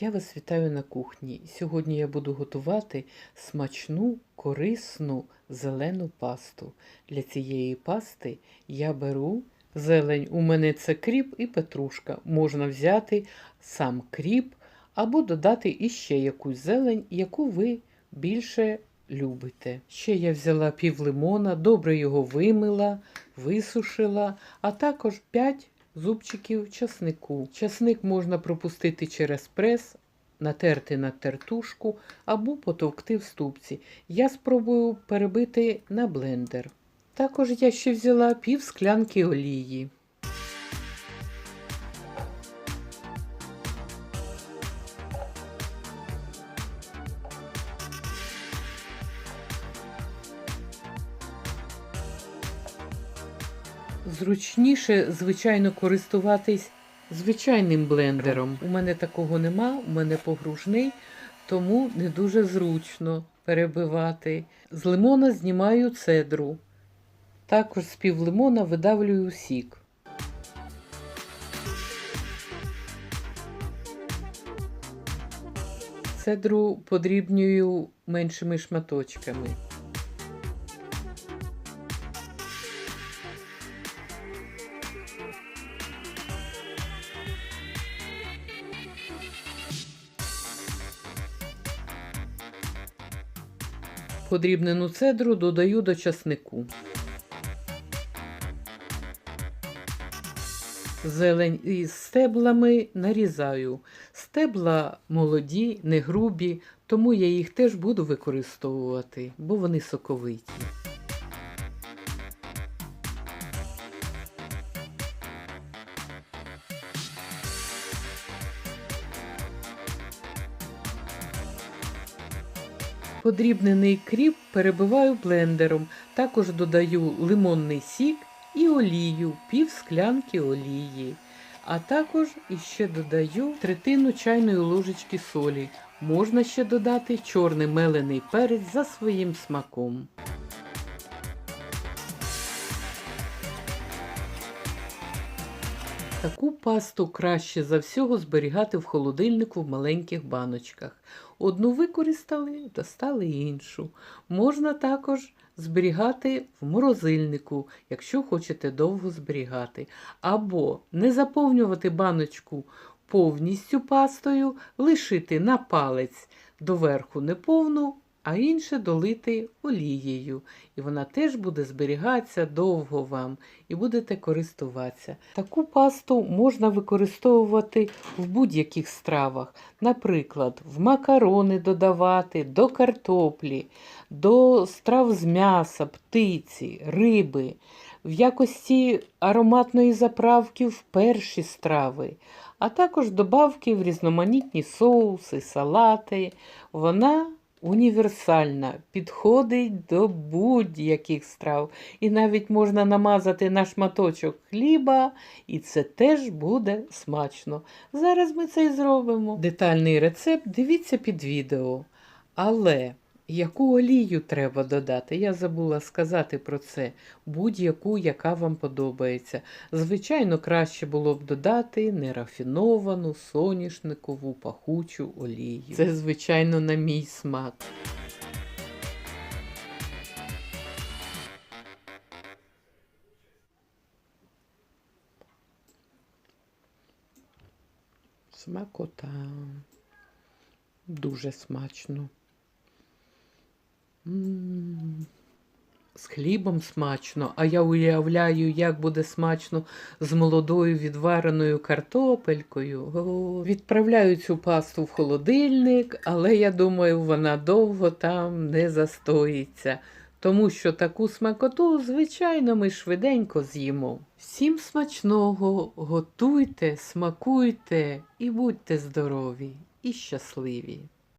Я вас вітаю на кухні. Сьогодні я буду готувати смачну, корисну зелену пасту. Для цієї пасти я беру зелень. У мене це кріп і петрушка. Можна взяти сам кріп або додати іще якусь зелень, яку ви більше любите. Ще я взяла пів лимона, добре його вимила, висушила, а також 5 зубчиків часнику. Часник можна пропустити через прес, натерти на тертушку або потовкти в ступці. Я спробую перебити на блендер. Також я ще взяла пів склянки олії. Зручніше, звичайно, користуватись звичайним блендером. У мене такого нема, у мене погружний, тому не дуже зручно перебивати. З лимона знімаю цедру. Також з пів лимона видавлюю сік. Цедру подрібнюю меншими шматочками. Подрібнену цедру додаю до часнику. Зелень із стеблами нарізаю. Стебла молоді, не грубі, тому я їх теж буду використовувати, бо вони соковиті. Подрібнений кріп перебиваю блендером. Також додаю лимонний сік і олію, пів склянки олії. А також іще додаю третину чайної ложечки солі. Можна ще додати чорний мелений перець за своїм смаком. Таку пасту краще за всього зберігати в холодильнику в маленьких баночках. Одну використали, достали іншу. Можна також зберігати в морозильнику, якщо хочете довго зберігати. Або не заповнювати баночку повністю пастою, лишити на палець доверху неповну, а інше долити олією. І вона теж буде зберігатися довго вам і будете користуватися. Таку пасту можна використовувати в будь-яких стравах. Наприклад, в макарони додавати, до картоплі, до страв з м'яса, птиці, риби, в якості ароматної заправки в перші страви, а також добавки в різноманітні соуси, салати. Вона універсальна, підходить до будь-яких страв. І навіть можна намазати на шматочок хліба, і це теж буде смачно. Зараз ми це і зробимо. Детальний рецепт дивіться під відео. Але яку олію треба додати? Я забула сказати про це. Будь-яку, яка вам подобається. Звичайно, краще було б додати нерафіновану соняшникову пахучу олію. Це, звичайно, на мій смак. Смакота. Дуже смачно. З хлібом смачно, а я уявляю, як буде смачно з молодою відвареною картопелькою. Відправляю цю пасту в холодильник, але я думаю, вона довго там не застоїться, тому що таку смакоту, звичайно, ми швиденько з'їмо. Всім смачного, готуйте, смакуйте і будьте здорові і щасливі!